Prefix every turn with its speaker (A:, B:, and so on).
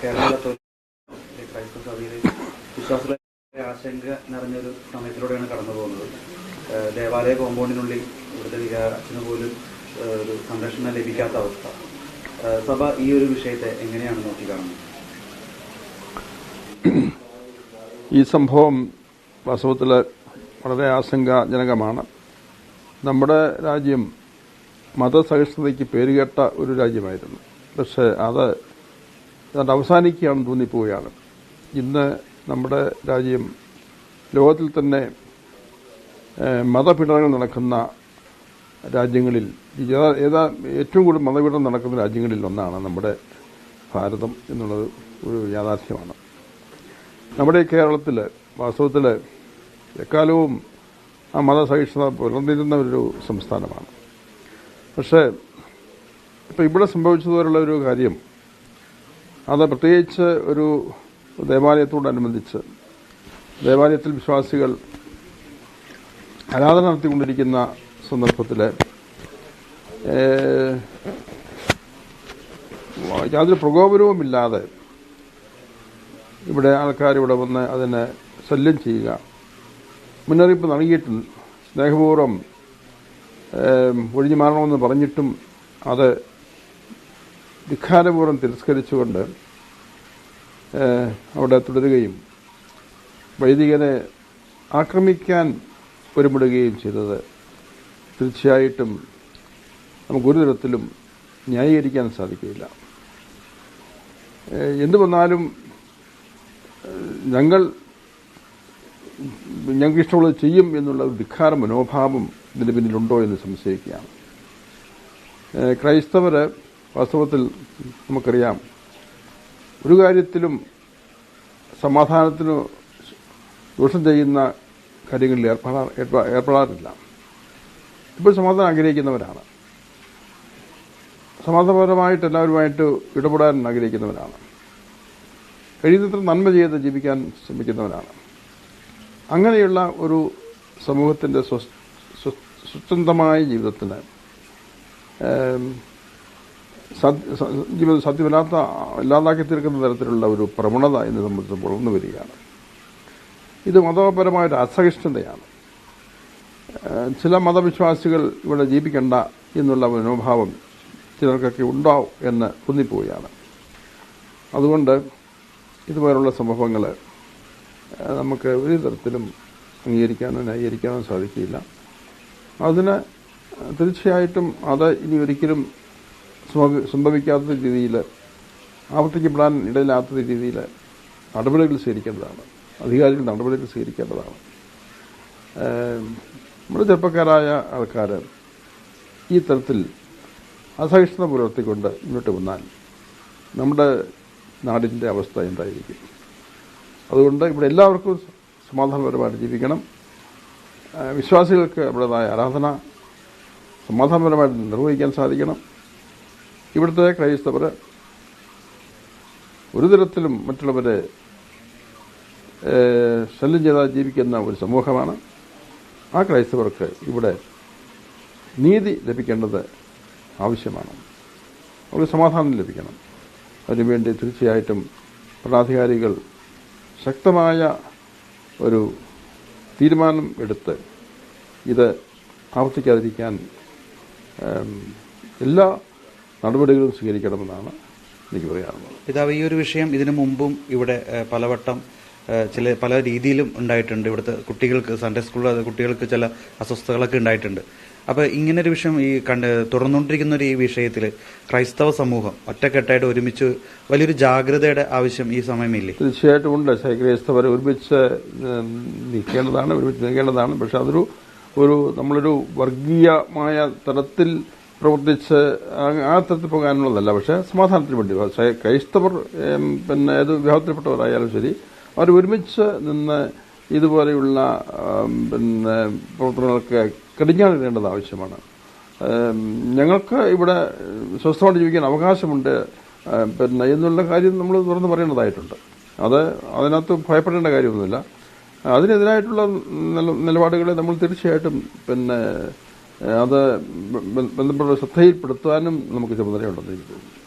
A: കേരള ക്രൈസ്തവ സഭയിലെ വിശ്വാസികളെ ആശങ്ക നിറഞ്ഞൊരു സമയത്തിലൂടെയാണ് കടന്നു പോകുന്നത് ദേവാലയ കോമ്പൗണ്ടിനുള്ളിൽ ഇവിടുത്തെ വികാരത്തിന് പോലും ഒരു സംരക്ഷണം ലഭിക്കാത്ത അവസ്ഥ. സഭ ഈ ഒരു വിഷയത്തെ എങ്ങനെയാണ് നോക്കിക്കാണുന്നത്?
B: ഈ സംഭവം വാസ്തവത്തിൽ വളരെ ആശങ്കാജനകമാണ്. നമ്മുടെ രാജ്യം മതസഹിഷ്ണുതയ്ക്ക് പേരുകേട്ട ഒരു രാജ്യമായിരുന്നു. പക്ഷേ അത് അത് അവസാനിക്കുകയാണെന്ന് തോന്നിപ്പോവുകയാണ്. ഇന്ന് നമ്മുടെ രാജ്യം ലോകത്തിൽ തന്നെ മതപീഡനങ്ങൾ നടക്കുന്ന രാജ്യങ്ങളിൽ ഏതാ- ഏറ്റവും കൂടുതൽ മതപീഡനം നടക്കുന്ന രാജ്യങ്ങളിൽ ഒന്നാണ് നമ്മുടെ ഭാരതം എന്നുള്ളത് ഒരു യാഥാർത്ഥ്യമാണ്. നമ്മുടെ കേരളത്തിൽ വാസ്തവത്തിൽ എക്കാലവും ആ മതസഹിഷ്ണുത പുലർന്നിരുന്ന ഒരു സംസ്ഥാനമാണ്. പക്ഷേ ഇപ്പോൾ ഇവിടെ സംഭവിച്ചതുപോലുള്ള ഒരു കാര്യം അത് പ്രത്യേകിച്ച് ഒരു ദേവാലയത്തോടനുബന്ധിച്ച് ദേവാലയത്തിൽ വിശ്വാസികൾ ആരാധന നടത്തിക്കൊണ്ടിരിക്കുന്ന സന്ദർഭത്തിൽ യാതൊരു പ്രകോപനവുമില്ലാതെ ഇവിടെ ആൾക്കാർ ഇവിടെ വന്ന് അതിനെ ശല്യം ചെയ്യുക. മുന്നറിയിപ്പ് നൽകിയിട്ടും സ്നേഹപൂർവം ഒഴിഞ്ഞു മാറണമെന്ന് പറഞ്ഞിട്ടും അത് ധിഖാരപൂർവം തിരസ്കരിച്ചുകൊണ്ട് അവിടെ തുടരുകയും വൈദികനെ ആക്രമിക്കാൻ ഒരുമിടുകയും ചെയ്തത് തീർച്ചയായിട്ടും നമുക്ക് ഒരു തരത്തിലും ന്യായീകരിക്കാൻ സാധിക്കില്ല എന്തു വന്നാലും ഞങ്ങൾ ഞങ്ങൾക്ക് ഇഷ്ടമുള്ളത് ചെയ്യും എന്നുള്ള ഒരു ധിഖാര മനോഭാവം ഇതിന് പിന്നിലുണ്ടോ എന്ന് സംശയിക്കുകയാണ്. ഏഹ് ക്രൈസ്തവര് വാസ്തവത്തിൽ നമുക്കറിയാം. ഒരു കാര്യത്തിലും സമാധാനത്തിന് ദോഷം ചെയ്യുന്ന കാര്യങ്ങളിൽ ഏർപ്പെടാ ഏർപ്പെ- ഏർപ്പെടാറില്ല. ഇപ്പോൾ സമാധാനം ആഗ്രഹിക്കുന്നവരാണ്. സമാധാനപരമായിട്ട് എല്ലാവരുമായിട്ട് ഇടപെടാൻ ആഗ്രഹിക്കുന്നവരാണ്. കഴിയുന്നത്ര നന്മ ചെയ്ത് ജീവിക്കാൻ ശ്രമിക്കുന്നവരാണ്. അങ്ങനെയുള്ള ഒരു സമൂഹത്തിന്റെ സ്വ- സ്വച്ഛന്തമായ ജീവിതത്തിന് ജീവിതം സത്യമില്ലാത്ത ഇല്ലാതാക്കി തീർക്കുന്ന തരത്തിലുള്ള ഒരു പ്രവണത എന്നെ സംബന്ധിച്ച് വളർന്നു വരികയാണ്. ഇത് മതപരമായ ഒരു അസഹിഷ്ണുതയാണ്. ചില മതവിശ്വാസികൾ ഇവിടെ ജീവിക്കണ്ട എന്നുള്ള മനോഭാവം ചിലർക്കൊക്കെ ഉണ്ടാവും എന്ന് തോന്നിപ്പോവുകയാണ് അതുകൊണ്ട് ഇതുപോലുള്ള സംഭവങ്ങൾ നമുക്ക് ഒരു തരത്തിലും അംഗീകരിക്കാനോ ന്യായീകരിക്കാനോ സാധിക്കില്ല അതിന് തീർച്ചയായിട്ടും അത് ഇനി ഒരിക്കലും സംഭവിക്കാത്ത രീതിയിൽ ആവർത്തിക്കപ്പെടാൻ ഇടയില്ലാത്ത രീതിയിൽ നടപടികൾ സ്വീകരിക്കേണ്ടതാണ്. അധികാരികൾ നടപടികൾ സ്വീകരിക്കേണ്ടതാണ്. നമ്മുടെ ചെറുപ്പക്കാരായ ആൾക്കാർ ഈ തരത്തിൽ അസഹിഷ്ണുത പുലർത്തിക്കൊണ്ട് മുന്നോട്ട് വന്നാൽ നമ്മുടെ നാടിന്റെ അവസ്ഥ എന്തായിരിക്കും? അതുകൊണ്ട് ഇവിടെ എല്ലാവർക്കും സമാധാനപരമായിട്ട് ജീവിക്കണം. വിശ്വാസികൾക്ക് അവരുടേതായ ആരാധന സമാധാനപരമായിട്ട് നിർവഹിക്കാൻ സാധിക്കണം. ഇവിടുത്തെ ക്രൈസ്തവർ ഒരു തരത്തിലും മറ്റുള്ളവരെ ശല്യം ചെയ്താൽ ജീവിക്കുന്ന ഒരു സമൂഹമാണ് ആ ക്രൈസ്തവർക്ക് ഇവിടെ നീതി ലഭിക്കേണ്ടത് ആവശ്യമാണ്. അവർക്ക് സമാധാനം ലഭിക്കണം. അതിനുവേണ്ടി തീർച്ചയായിട്ടും ഭരണാധികാരികൾ ശക്തമായ ഒരു തീരുമാനം എടുത്ത് ഇത് ആവർത്തിക്കാതിരിക്കാൻ എല്ലാ നടപടികളും സ്വീകരിക്കണമെന്നാണ് എനിക്ക് പറയാനുള്ളത്.
A: പിതാവ് ഈ ഒരു വിഷയം ഇതിനു മുമ്പും ഇവിടെ പലവട്ടം ചില പല രീതിയിലും ഉണ്ടായിട്ടുണ്ട്. ഇവിടുത്തെ കുട്ടികൾക്ക് സൺഡേ സ്കൂളിൽ കുട്ടികൾക്ക് ചില അസ്വസ്ഥതകളൊക്കെ ഉണ്ടായിട്ടുണ്ട്. അപ്പോൾ ഇങ്ങനെ ഒരു വിഷയം ഈ കണ്ട് തുറന്നുകൊണ്ടിരിക്കുന്ന ഒരു ഈ വിഷയത്തിൽ ക്രൈസ്തവ സമൂഹം ഒറ്റക്കെട്ടായിട്ട് ഒരുമിച്ച് വലിയൊരു ജാഗ്രതയുടെ ആവശ്യം ഈ സമയമില്ലേ?
B: തീർച്ചയായിട്ടും ഉണ്ട്. ക്രൈസ്തവരെ ഒരുമിച്ച് നിൽക്കേണ്ടതാണ് ഒരുമിച്ച് നിൽക്കേണ്ടതാണ്. പക്ഷെ അതൊരു ഒരു നമ്മളൊരു വർഗീയമായ തലത്തിൽ പ്രവർത്തിച്ച് ആ- തരത്തിൽ പോകാനുള്ളതല്ല. പക്ഷേ സമാധാനത്തിന് വേണ്ടി. പക്ഷേ ക്രൈസ്തവർ പിന്നെ ഏത് വിഭാഗത്തിൽപ്പെട്ടവരായാലും ശരി അവർ ഒരുമിച്ച് നിന്ന് ഇതുപോലെയുള്ള പിന്നെ പ്രവർത്തനങ്ങൾക്ക് കടിഞ്ഞാണിടേണ്ടത് ആവശ്യമാണ്. ഞങ്ങൾക്ക് ഇവിടെ സ്വസ്ഥമായിട്ട് ജീവിക്കാൻ അവകാശമുണ്ട് പിന്നെ എന്നുള്ള കാര്യം നമ്മൾ തുറന്ന് പറയേണ്ടതായിട്ടുണ്ട്. അത് അതിനകത്ത് ഭയപ്പെടേണ്ട കാര്യമൊന്നുമില്ല. അതിനെതിരായിട്ടുള്ള നില- നിലപാടുകളെ നമ്മൾ തീർച്ചയായിട്ടും പിന്നെ അത് ബന്ധപ്പെട്ട ശ്രദ്ധയിൽപ്പെടുത്താനും നമുക്ക് ചുമതലയുണ്ടെന്ന് എനിക്ക് തോന്നുന്നു